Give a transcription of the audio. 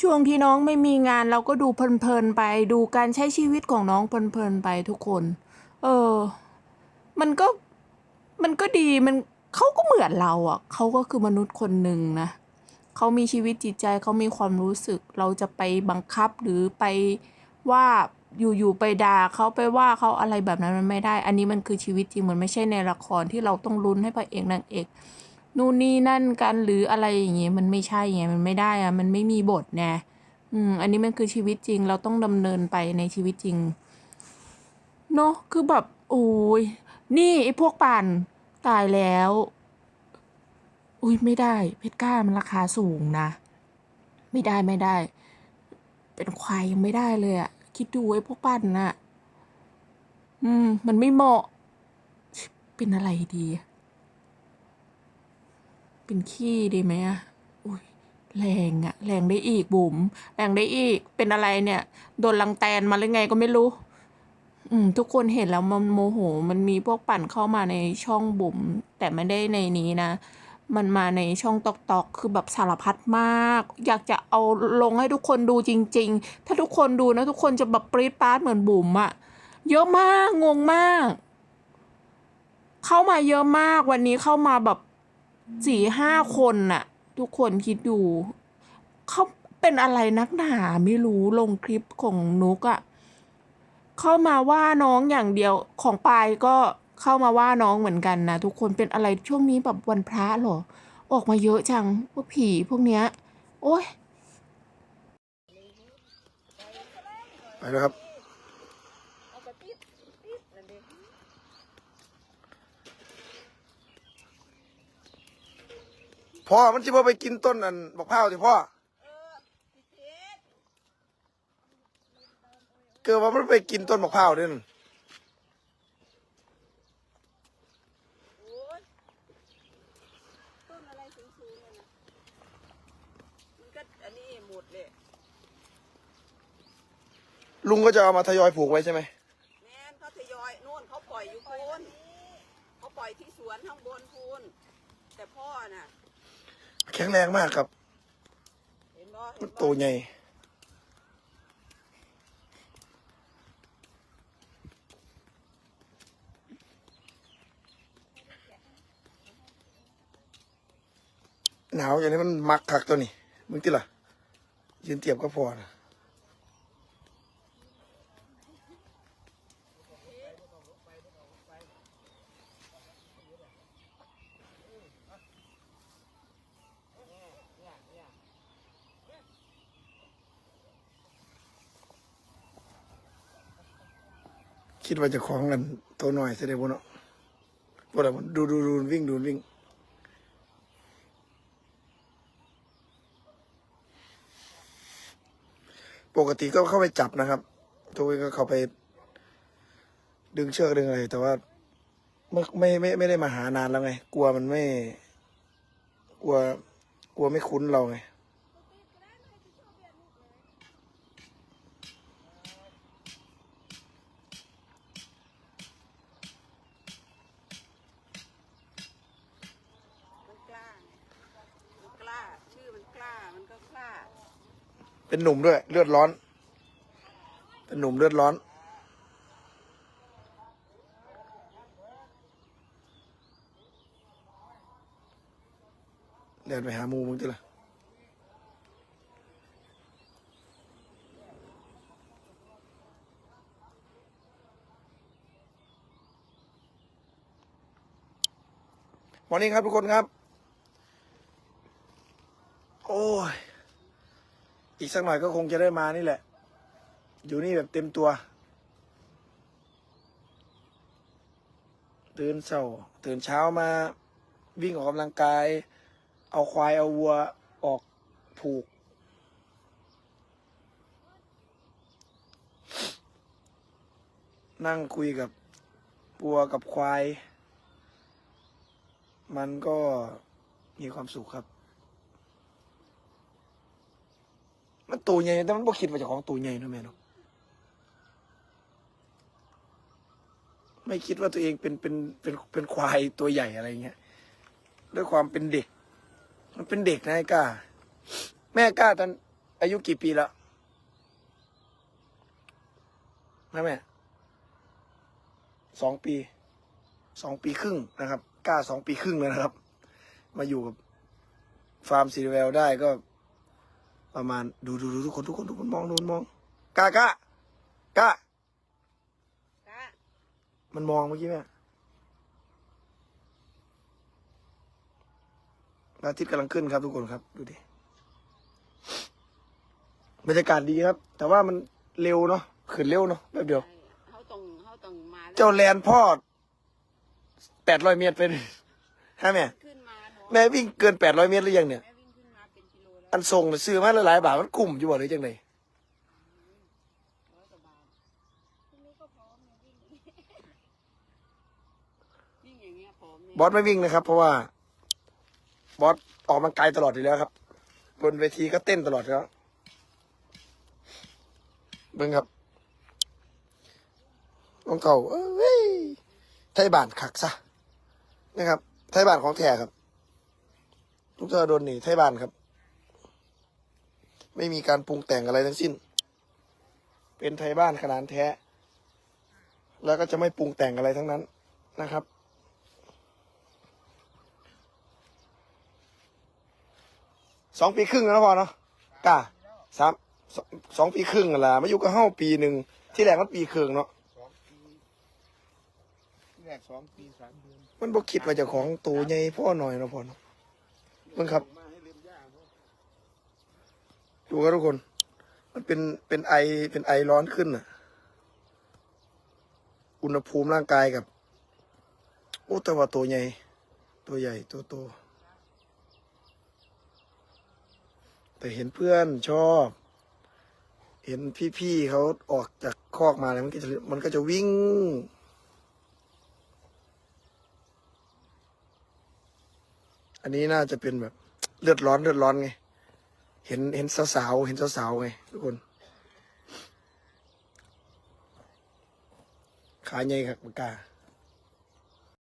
ช่วงที่น้องไม่มีงานเราก็ดูเพลินๆไป ดูการใช้ชีวิตของน้องเพลินๆไปทุกคน เออ มันก็มันก็ดีมันเขาก็เหมือนเราอะเขาก็คือมนุษย์คนหนึ่งนะเขามีชีวิตจิตใจเขามีความรู้สึก เราจะไปบังคับหรือไปว่าอยู่ๆไปด่าเขาไปว่าเขาอะไรแบบนั้นมันไม่ได้ อันนี้มันคือชีวิตจริงมันไม่ใช่ในละครที่เราต้องลุ้นให้พระเอกนางเอก นู่นนี่นั่นกันหรืออะไรอย่างเงี้ยมันไม่ใช่ไงมันไม่ได้อะมันไม่มีบทไงอืมอันนี้มันคือชีวิตจริงเราต้องดำเนินไปในชีวิตจริงเนอะคือแบบโอ้ยนี่ไอ้พวกปั่นตายแล้ว อุ้ยไม่ได้ เพชรกล้ามันราคาสูงนะ ไม่ได้ไม่ได้ เป็นควายยังไม่ได้เลยอะคิดดูไอ้พวกปั่นน่ะ อืม มันไม่เหมาะ เป็นอะไรดี เป็นขี้ดีไหมอะอุ้ยแรงอะแรงได้อีกบุ๋มแรงได้อีก เป็นอะไรเนี่ย โดนลังแตนมาหรือไงก็ไม่รู้ อืม ทุกคนเห็นแล้วมันโมโห มันมีพวกปั่นเข้ามาในช่องบุ๋มแต่ไม่ได้ในนี้นะ มันมาในช่องตอกตอกคือแบบสารพัดมาก อยากจะเอาลงให้ทุกคนดูจริง ๆ ถ้าทุกคนดูนะ ทุกคนจะแบบปรี๊ดปราดเหมือนบุ๋มอะเยอะมากงงมาก เข้ามาเยอะมากวันนี้เข้ามาแบบ สี่ห้าคนน่ะ ทุกคนคิดดูเขาเป็นอะไรนักหนาไม่รู้ลงคลิปของนุกอะเข้ามาว่าน้องอย่างเดียวของปายก็เข้ามาว่าน้องเหมือนกันนะทุกคนเป็นอะไรช่วงนี้แบบวันพระหรอ ออกมาเยอะจังพวกผีพวกเนี้ย โอ้ยไปแล้วครับ พ่อมันจะพอไปกินต้นอันบอกข้าวสิพ่อเกิดว่ามันไปกินต้นมะพร้าวด้วยนั่นต้นอะไรสูงๆเลยนะมันก็อันนี้หมดเลยลุงก็จะเอามาทยอยผูกไว้ใช่ไหมแม่นเขาทยอยนู่นเขาปล่อยอยู่พูนเขาปล่อยที่สวนข้างบนพูนแต่พ่อน่ะ แข็งแรงมากครับ มันโตใหญ่หนาวอย่างนี้มันมักคักตัวนี้มึงติล่ะยืนเทียบก็พอนะ คิดว่าจะคล้องกันตัวหน่อยเสียได้บ่เนาะบ่ได้บ่ดูดูดูวิ่งดูวิ่งปกติก็เข้าไปจับนะครับทุกคนก็เข้าไป ดึงเชือกดึงอะไร แต่ว่าไม่ไม่ไม่ไม่ได้มาหานานแล้วไง กลัวมันไม่ กลัว กลัวไม่คุ้นเราไง มันกล้าไงมันกล้า ชื่อมันกล้า มันก็กล้า เป็นหนุ่มด้วย เลือดร้อน เป็นหนุ่มเลือดร้อน เดินไปหาหมูมึงจิละมอร์นิ่งครับทุกคนครับ โอ้ย อีกสักหน่อยก็คงจะได้มานี่แหละ อยู่นี่แบบเต็มตัวตื่นเช้าตื่นเช้ามาวิ่งออกกำลังกาย เอาควายเอาวัวออกผูก นั่งคุยกับวัวกับควาย มันก็มีความสุขครับ มันตัวใหญ่แต่มันบ่คิดว่าเจะของตัวใหญ่เนะแม่เนาะไม่คิดว่าตัวเองเป็นเป็นเป็นเป็นควายตัวใหญ่อะไรเงี้ยด้วยความเป็นเด็ก มันเป็นเด็กนะไอ้กล้า แม่กล้าตอนอายุกี่ปีแล้วแม่แม่สองปีสองปีครึ่งนะครับกล้าสองปีครึ่งแล้วนะครับ มาอยู่กับฟาร์มซีเวลได้ก็ ประมาณดูดูดูทุกคนทุกคนทุกคนมองดูมองกล้ากล้ากล้ากะมันมองเมื่อกี้แม่พระอาทิตย์กำลังขึ้นครับทุกคนครับ ดูดิบรรยากาศดีครับ แต่ว่ามันเร็วเนาะขึ้นเร็วเนาะแป๊บเดียวเขาต้องเขาต้องมาแล้วเจ้าแลนพ่อแปดร้อยเมตรไปเลยฮะแม่ ขึ้นมาเนาะแม่วิ่งเกินแปดร้อยเมตรหรือยังเนี่ยแม่วิ่งขึ้นมา เป็นกิโลแล้วอันส่งน่ะซื้อมาหลายๆบาทมันกลุ่มอยู่บ่หรือจังไงร้อยกว่าบาทพรุ่งนี้ก็พร้อมนะวิ่งวิ่งอย่างเงี้ยพร้อมเนี่ยบอสไม่วิ่งนะครับ เพราะว่า บอสออกกำลังกายตลอดอยู่แล้วครับ บนเวทีก็เต้นตลอดอยู่แล้วเบิ่งครับของเก่าเอ้ยไทยบ้านคักซะนะครับ ไทยบ้านของแท้ครับ ทุกเธอโดนหนีไทยบ้านครับ ไม่มีการปรุงแต่งอะไรทั้งสิ้น เป็นไทยบ้านขนาดแท้ แล้วก็จะไม่ปรุงแต่งอะไรทั้งนั้นนะครับ สองปีครึ่งแล้วพอเนาะกล้าสามสองสองปีครึ่งนั่นล่ะมาอยู่กับเฮาปีหนึ่งที่แรกมันปีครึ่งเนาะสองปีแรกสองปีสามเดือนมันบ่คิดว่าเจะของโตใหญ่พ่อหน่อยเนาะพ่อเนาะมึงครับ มาให้เล่นยาเนาะ ดูครับทุกคน มันเป็นเป็นไอเป็นไอร้อนขึ้นอะ อุณหภูมิร่างกายกับโอ้แต่ว่าตัวใหญ่ ตัวใหญ่ตัวโตแต่เห็นเพื่อนชอบ เห็นพี่ๆเขาออกจากคอกมาแล้วมันก็จะมันก็จะวิ่งอันนี้น่าจะเป็นแบบเลือดร้อนเลือดร้อนไง เห็นเห็นสาวๆเห็นสาวๆไงทุกคน ขาใหญ่ครับปากกา